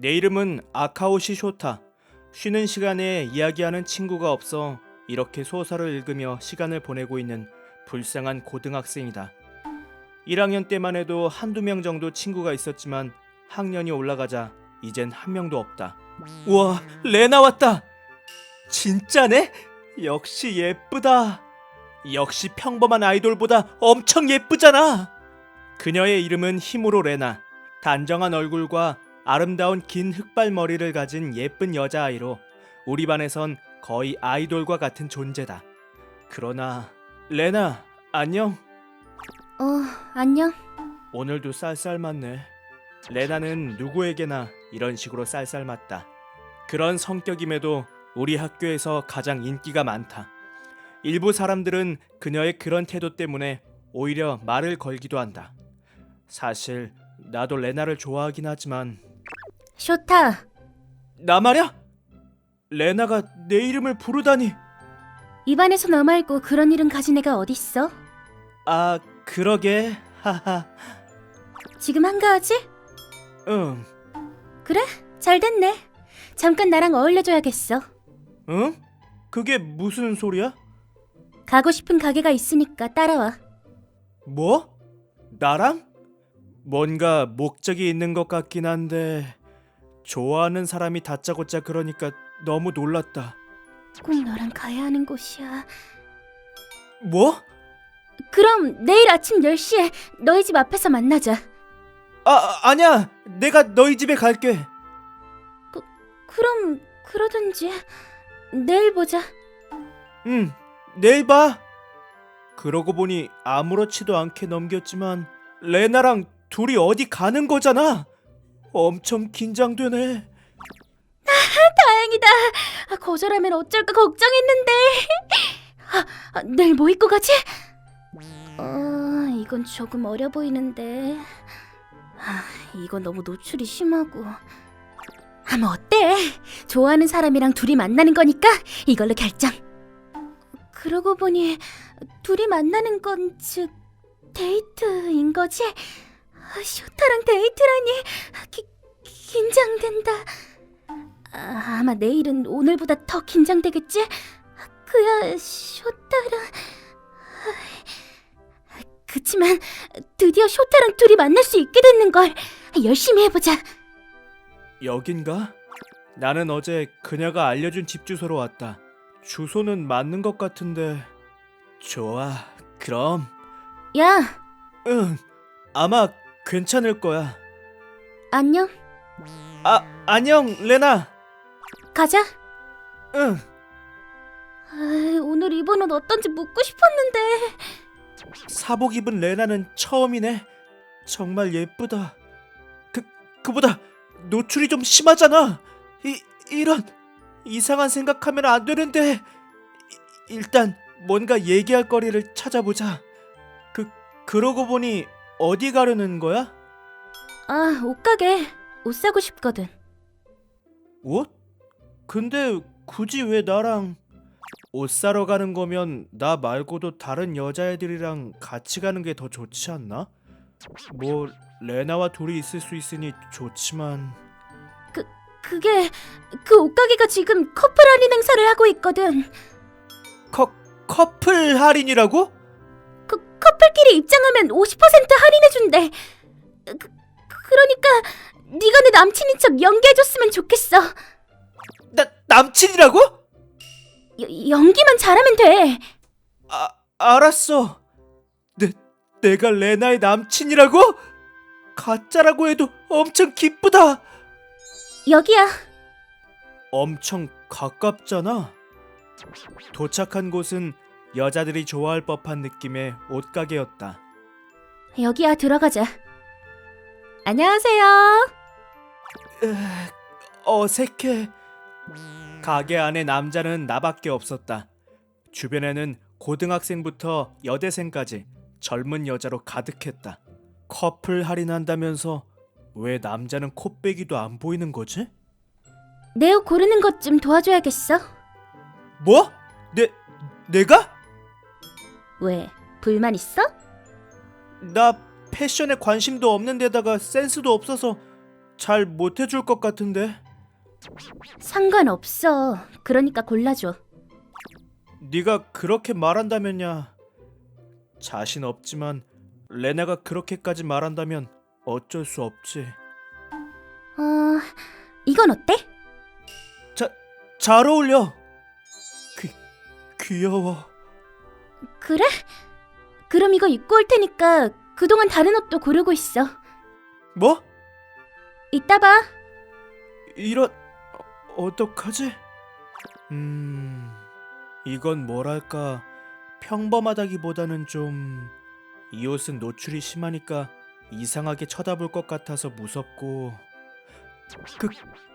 내 이름은 아카오시 쇼타. 쉬는 시간에 이야기하는 친구가 없어 이렇게 소설을 읽으며 시간을 보내고 있는 불쌍한 고등학생이다. 1학년 때만 해도 한두 명 정도 친구가 있었지만 학년이 올라가자 이젠 한 명도 없다. 우와, 레나 왔다. 진짜네? 역시 예쁘다. 역시 평범한 아이돌보다 엄청 예쁘잖아. 그녀의 이름은 힘으로 레나. 단정한 얼굴과 아름다운 긴 흑발 머리를 가진 예쁜 여자아이로 우리 반에선 거의 아이돌과 같은 존재다. 그러나 레나 안녕. 어, 안녕. 오늘도 쌀쌀 맞네. 레나는 누구에게나 이런 식으로 쌀쌀 맞다. 그런 성격임에도 우리 학교에서 가장 인기가 많다. 일부 사람들은 그녀의 그런 태도 때문에 오히려 말을 걸기도 한다. 사실 나도 레나를 좋아하긴 하지만 쇼타, 나 말야? 레나가 내 이름을 부르다니. 입안에서 너 말고 그런 이름 가진 애가 어딨어? 아, 그러게. 하하. 지금 한가하지? 응. 그래, 잘 됐네. 잠깐 나랑 어울려줘야겠어. 응? 그게 무슨 소리야? 가고 싶은 가게가 있으니까 따라와. 뭐? 나랑? 뭔가 목적이 있는 것 같긴 한데 좋아하는 사람이 다짜고짜 그러니까 너무 놀랐다. 꼭 너랑 가야 하는 곳이야. 뭐? 그럼 내일 아침 10시에 너희 집 앞에서 만나자. 아 아니야. 내가 너희 집에 갈게. 그럼 그러든지 내일 보자. 응. 내일 봐. 그러고 보니 아무렇지도 않게 넘겼지만 레나랑 둘이 어디 가는 거잖아. 엄청 긴장되네. 다행이다. 아, 거절하면 어쩔까 걱정했는데. 아, 아, 내일 뭐 입고 가지? 어, 이건 조금 어려 보이는데. 아, 이건 너무 노출이 심하고. 아, 뭐 어때? 좋아하는 사람이랑 둘이 만나는 거니까 이걸로 결정. 그러고 보니 둘이 만나는 건 즉 데이트인 거지? 아, 쇼타랑 데이트라니 기, 긴장된다. 아, 아마 내일은 오늘보다 더 긴장되겠지? 그야 쇼타랑 아, 그치만 드디어 쇼타랑 둘이 만날 수 있게 됐는 걸 열심히 해보자. 여긴가? 나는 어제 그녀가 알려준 집 주소로 왔다. 주소는 맞는 것 같은데. 좋아, 그럼. 야, 응, 아마 괜찮을 거야. 안녕. 아, 안녕, 레나. 가자. 응, 아, 오늘 입은 옷 어떤지 묻고 싶었는데. 사복 입은 레나는 처음이네. 정말 예쁘다. 그, 그보다 노출이 좀 심하잖아. 이, 이런 이상한 생각하면 안 되는데. 이- 일단 뭔가 얘기할 거리를 찾아보자. 그, 그러고 보니 어디 가려는 거야? 아, 옷가게. 옷 사고 싶거든. 옷? 근데 굳이 왜 나랑 옷 사러 가는 거면 나 말고도 다른 여자애들이랑 같이 가는 게 더 좋지 않나? 뭐 레나와 둘이 있을 수 있으니 좋지만 그게 그 옷가게가 지금 커플 할인 행사를 하고 있거든. 커 커플 할인이라고? 그 커플끼리 입장하면 50% 할인해 준대. 그, 그러니까 네가 내 남친인 척 연기해 줬으면 좋겠어. 나 남친이라고? 여- 연기만 잘하면 돼. 아 알았어. 내 내가 레나의 남친이라고? 가짜라고 해도 엄청 기쁘다. 여기야. 엄청 가깝잖아. 도착한 곳은 여자들이 좋아할 법한 느낌의 옷가게였다. 여기야 들어가자. 안녕하세요. 어색해. 가게 안에 남자는 나밖에 없었다. 주변에는 고등학생부터 여대생까지 젊은 여자로 가득했다. 커플 할인한다면서 왜 남자는 코빼기도 안 보이는 거지? 내 옷 고르는 것 좀 도와줘야겠어. 뭐? 내 내가? 왜? 불만 있어? 나 패션에 관심도 없는 데다가 센스도 없어서 잘 못해줄 것 같은데. 상관없어. 그러니까 골라줘. 네가 그렇게 말한다면야. 자신 없지만 레나가 그렇게까지 말한다면 어쩔 수 없지. 어, 이건 어때? 잘 어울려. 귀 귀여워. 그래? 그럼 이거 입고 올 테니까 그동안 다른 옷도 고르고 있어. 뭐? 이따 봐. 이런 어, 어떡하지? 음 이건 뭐랄까 평범하다기보다는 좀 이 옷은 노출이 심하니까 이상하게 쳐다볼 것 같아서 무섭고 그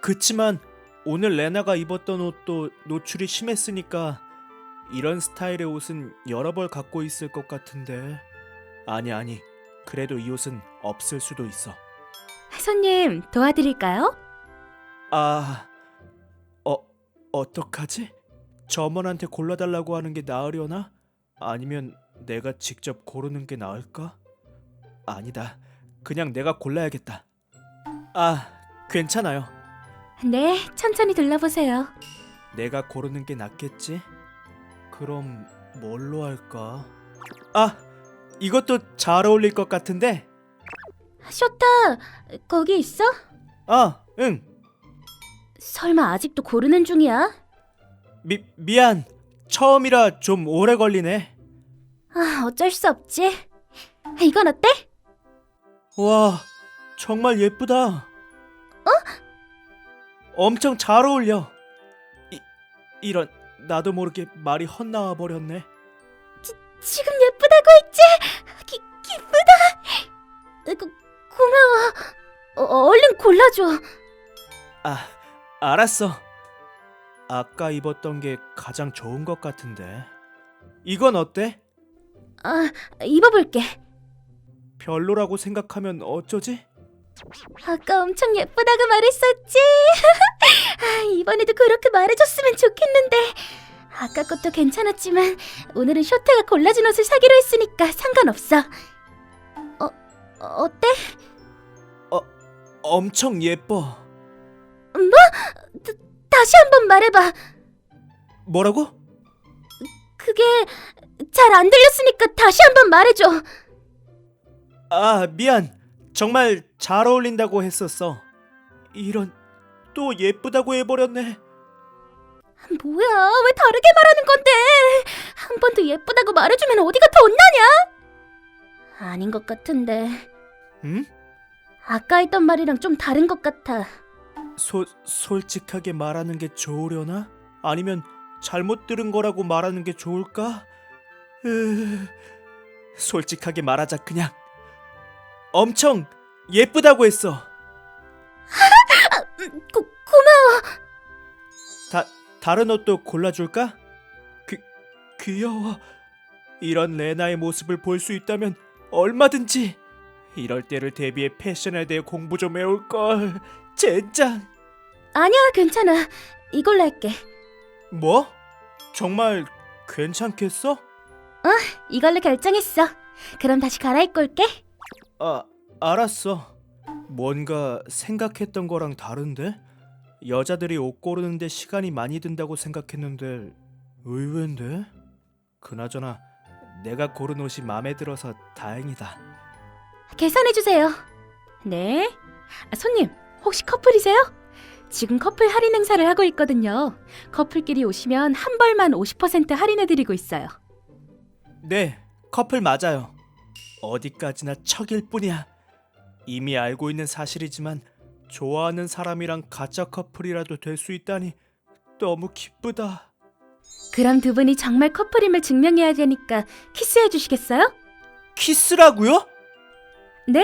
그치만 오늘 레나가 입었던 옷도 노출이 심했으니까 이런 스타일의 옷은 여러 벌 갖고 있을 것 같은데 아니 아니 그래도 이 옷은 없을 수도 있어. 손님, 도와드릴까요? 아, 어, 어떡하지? 점원한테 골라달라고 하는 게 나으려나? 아니면 내가 직접 고르는 게 나을까? 아니다. 그냥 내가 골라야겠다. 아, 괜찮아요. 네, 천천히 둘러보세요. 내가 고르는 게 낫겠지? 그럼 뭘로 할까? 아, 이것도 잘 어울릴 것 같은데? 쇼타, 거기 있어? 아, 응. 설마 아직도 고르는 중이야? 미, 미안. 처음이라 좀 오래 걸리네. 아, 어쩔 수 없지. 이건 어때? 와, 정말 예쁘다. 어? 엄청 잘 어울려. 이, 이런 나도 모르게 말이 헛나와 버렸네. 지금 예쁘다고 했지? 기, 기쁘다. 고, 고마워. 어, 얼른 골라줘. 아, 알았어. 아까 입었던 게 가장 좋은 것 같은데. 이건 어때? 아, 입어볼게. 별로라고 생각하면 어쩌지? 아까 엄청 예쁘다고 말했었지. 아, 이번에도 그렇게 말해줬으면 좋겠는데. 아까 것도 괜찮았지만 오늘은 쇼타가 골라준 옷을 사기로 했으니까 상관없어. 어, 어때? 엄청 예뻐. 다시 한번 말해봐. 뭐라고? 그게 잘 안 들렸으니까 다시 한번 말해줘. 아, 미안. 정말 잘 어울린다고 했었어. 이런 또 예쁘다고 해버렸네. 뭐야, 왜 다르게 말하는 건데? 한 번 더 예쁘다고 말해주면 어디가 더 혼나냐? 아닌 것 같은데. 응? 아까 했던 말이랑 좀 다른 것 같아. 소, 솔직하게 말하는 게 좋으려나? 아니면 잘못 들은 거라고 말하는 게 좋을까? 으, 솔직하게 말하자 그냥. 엄청 예쁘다고 했어. 다 다른 옷도 골라줄까? 귀 귀여워. 이런 레나의 모습을 볼 수 있다면 얼마든지. 이럴 때를 대비해 패션에 대해 공부 좀 해올 걸. 젠장. 아니야, 괜찮아. 이걸로 할게. 뭐? 정말 괜찮겠어? 이걸로 결정했어. 그럼 다시 갈아입고 올게. 아, 알았어. 뭔가 생각했던 거랑 다른데? 여자들이 옷 고르는데 시간이 많이 든다고 생각했는데 의외인데? 그나저나 내가 고른 옷이 마음에 들어서 다행이다. 계산해 주세요. 네. 아, 손님, 혹시 커플이세요? 지금 커플 할인 행사를 하고 있거든요. 커플끼리 오시면 한 벌만 50% 할인해 드리고 있어요. 네, 커플 맞아요. 어디까지나 척일 뿐이야. 이미 알고 있는 사실이지만 좋아하는 사람이랑 가짜 커플이라도 될 수 있다니 너무 기쁘다. 그럼 두 분이 정말 커플임을 증명해야 되니까 키스해 주시겠어요? 키스라고요? 네.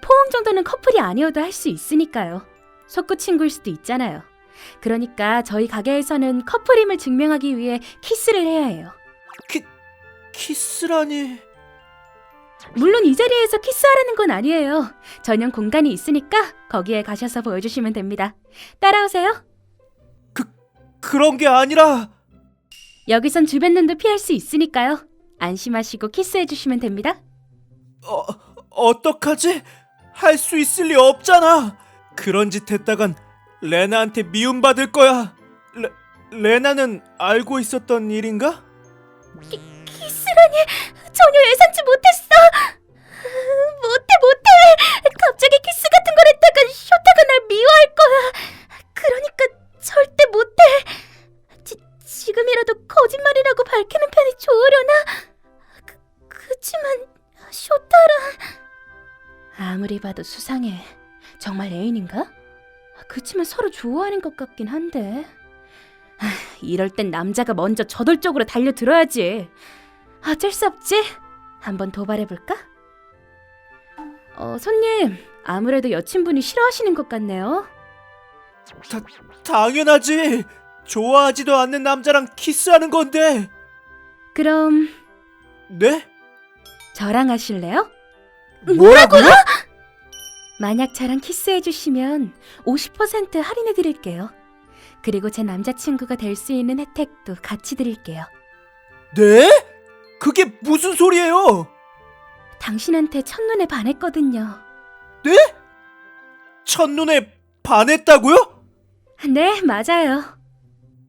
포옹 정도는 커플이 아니어도 할 수 있으니까요. 속구 친구일 수도 있잖아요. 그러니까 저희 가게에서는 커플임을 증명하기 위해 키스를 해야 해요. 키 키스라니. 물론 이 자리에서 키스하라는 건 아니에요. 전용 공간이 있으니까 거기에 가셔서 보여주시면 됩니다. 따라오세요. 그런 게 아니라 여기선 주변 눈도 피할 수 있으니까요. 안심하시고 키스해 주시면 됩니다. 어 어떡하지? 할 수 있을 리 없잖아. 그런 짓 했다간 레나한테 미움받을 거야. 레, 레나는 알고 있었던 일인가? 키스라니 전혀 예상치 못했어. 못해 못해. 갑자기 키스 같은 걸 했다간 쇼타가 날 미워할 거야. 그러니까 절대 못해. 지, 지금이라도 거짓말이라고 밝히는 편이 좋으려나? 그, 그치만 쇼타랑 아무리 봐도 수상해. 정말 애인인가? 그치만 서로 좋아하는 것 같긴 한데. 아, 이럴 땐 남자가 먼저 저돌적으로 달려들어야지. 어쩔 수 없지. 한번 도발해볼까? 어, 손님. 아무래도 여친분이 싫어하시는 것 같네요. 다, 당연하지. 좋아하지도 않는 남자랑 키스하는 건데. 그럼 네? 저랑 하실래요? 뭐라고요? 만약 저랑 키스해주시면 50% 할인해드릴게요. 그리고 제 남자친구가 될 수 있는 혜택도 같이 드릴게요. 네? 그게 무슨 소리예요? 당신한테 첫눈에 반했거든요. 첫눈에 반했다고요? 네, 맞아요.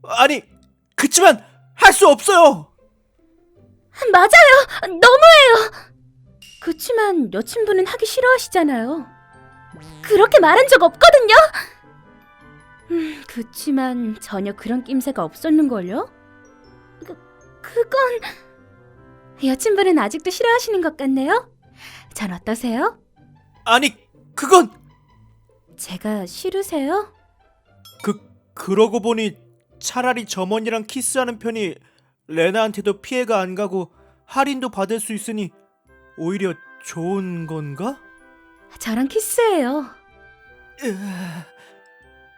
아니, 그치만 할 수 없어요. 맞아요! 너무해요! 그치만 여친분은 하기 싫어하시잖아요. 그렇게 말한 적 없거든요? 음, 그치만 전혀 그런 낌새가 없었는걸요? 그, 그건... 여친분은 아직도 싫어하시는 것 같네요? 전 어떠세요? 아니, 그건 제가 싫으세요? 그 그러고 보니 차라리 점원이랑 키스하는 편이 레나한테도 피해가 안 가고 할인도 받을 수 있으니 오히려 좋은 건가? 저랑 키스해요.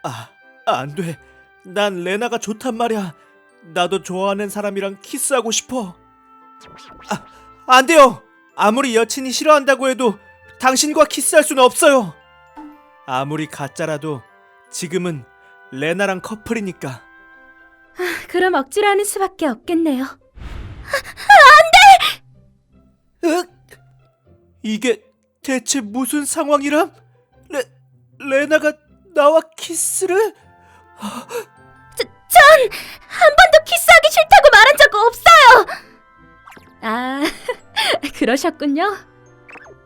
아, 안 돼. 난 레나가 좋단 말이야. 나도 좋아하는 사람이랑 키스하고 싶어. 아, 안 돼요. 아무리 여친이 싫어한다고 해도 당신과 키스할 수는 없어요. 아무리 가짜라도 지금은 레나랑 커플이니까. 그럼 억지로 하는 수밖에 없겠네요. 으? 이게 대체 무슨 상황이람? 레, 레나가 나와 키스를? 전 한 번도 키스하기 싫다고 말한 적 없어요. 아, 그러셨군요.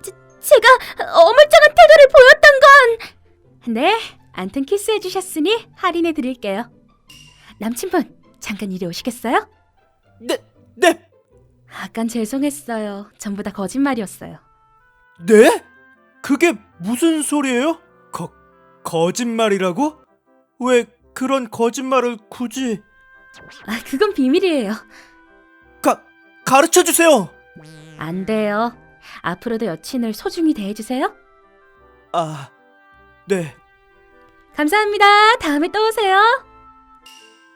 제, 제가 어물쩡한 태도를 보였던 건 네, 암튼 키스해 주셨으니 할인해 드릴게요. 남친분, 잠깐 이리 오시겠어요? 네, 네, 아깐 죄송했어요. 전부 다 거짓말이었어요. 네? 그게 무슨 소리예요? 거, 거짓말이라고? 왜 그런 거짓말을 굳이 아, 그건 비밀이에요. 가, 가르쳐 주세요. 안 돼요. 앞으로도 여친을 소중히 대해주세요. 아, 네, 감사합니다. 다음에 또 오세요.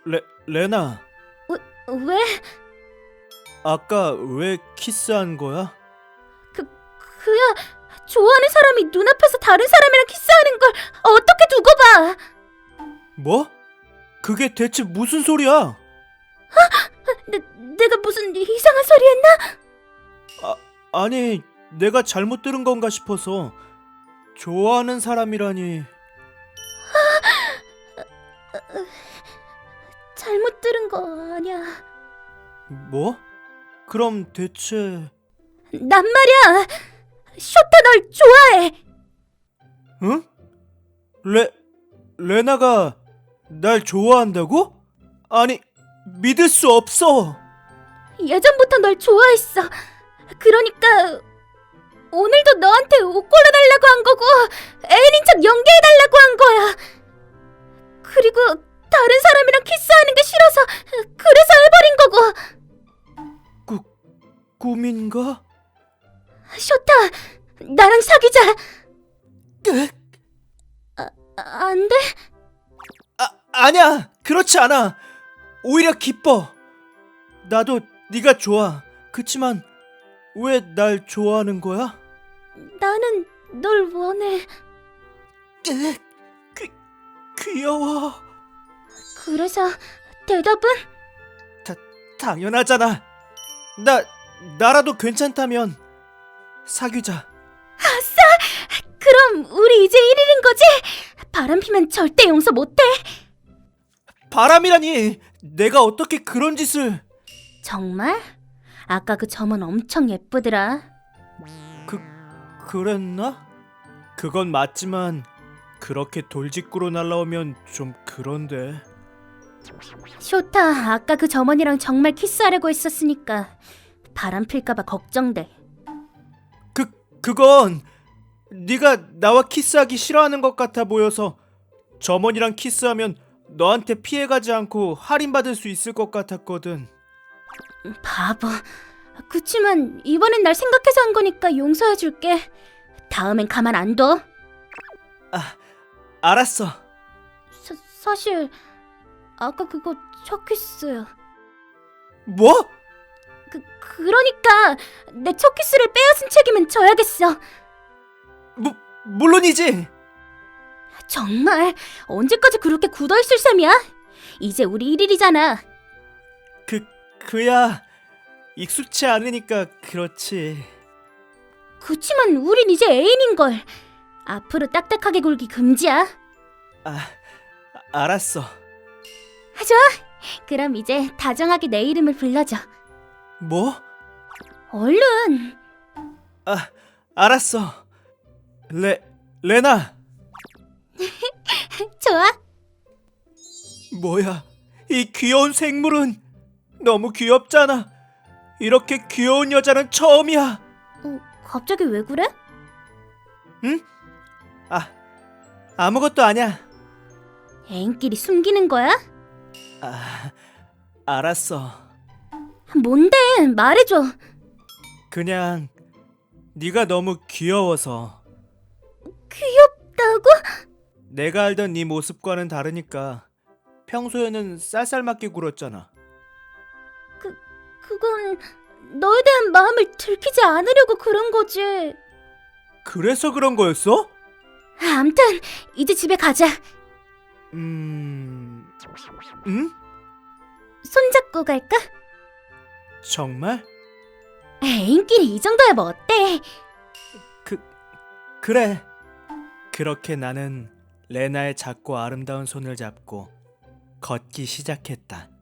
레, 레나, 왜? 아까 왜 키스한 거야? 그, 그야 좋아하는 사람이 눈앞에서 다른 사람이랑 키스하는 걸 어떻게 두고 봐? 뭐? 그게 대체 무슨 소리야? 내, 내가 무슨 이상한 소리 했나? 아니, 내가 잘못 들은 건가 싶어서 좋아하는 사람이라니. 잘못 들은 거 아니야. 뭐? 그럼 대체 난 말이야. 쇼타 널 좋아해. 응? 레 레나가 날 좋아한다고? 아니, 믿을 수 없어. 예전부터 널 좋아했어. 그러니까 오늘도 너한테 옷 골라달라고 한 거고 애인인 척 연기해달라고 한 거야. 그리고 다른 사람이랑 키스하는 게 싫어서 그래서 해버린 거고. 꿈인가? 쇼타, 나랑 사귀자. 으, 안 돼? 아, 아니야. 그렇지 않아. 오히려 기뻐. 나도 네가 좋아. 그치만 왜 날 좋아하는 거야? 나는 널 원해. 으, 귀, 귀여워. 그래서 대답은? 당연하잖아. 나 나라도 괜찮다면 사귀자. 그럼 우리 이제 1일인 거지? 바람 피면 절대 용서 못해. 바람이라니 내가 어떻게 그런 짓을 정말? 아까 그 점은 엄청 예쁘더라. 그 그랬나? 그건 맞지만 그렇게 돌직구로 날라오면 좀 그런데 쇼타, 아까 그 점원이랑 정말 키스하려고 했었으니까 바람 필까봐 걱정돼. 그 그건 네가 나와 키스하기 싫어하는 것 같아 보여서 점원이랑 키스하면 너한테 피해가지 않고 할인받을 수 있을 것 같았거든. 바보. 그치만 이번엔 날 생각해서 한 거니까 용서해줄게. 다음엔 가만 안 둬. 알았어. 사, 사실 아까 그거 첫 키스야. 뭐? 그 그러니까 내 첫 키스를 빼앗은 책임은 져야겠어. 무, 물론이지. 정말 언제까지 그렇게 굳어 있을 셈이야? 이제 우리 1일이잖아. 그 그야 익숙치 않으니까 그렇지. 그치만 우린 이제 애인인 걸. 앞으로 딱딱하게 굴기 금지야. 아 알았어. 좋아. 그럼 이제 다정하게 내 이름을 불러줘. 뭐? 얼른. 아 알았어. 레 레나. 좋아. 뭐야? 이 귀여운 생물은 너무 귀엽잖아. 이렇게 귀여운 여자는 처음이야. 어, 갑자기 왜 그래? 아 아무것도 아니야. 애인끼리 숨기는 거야? 아 알았어. 뭔데? 말해줘. 그냥 네가 너무 귀여워서 귀엽다고? 내가 알던 네 모습과는 다르니까 평소에는 쌀쌀맞게 굴었잖아. 그건 너에 대한 마음을 들키지 않으려고 그런 거지. 그래서 그런 거였어? 아, 암튼 이제 집에 가자. 음, 응? 손잡고 갈까? 정말? 애인끼리 이 정도야 뭐 어때? 그래. 그렇게 나는 레나의 작고 아름다운 손을 잡고 걷기 시작했다.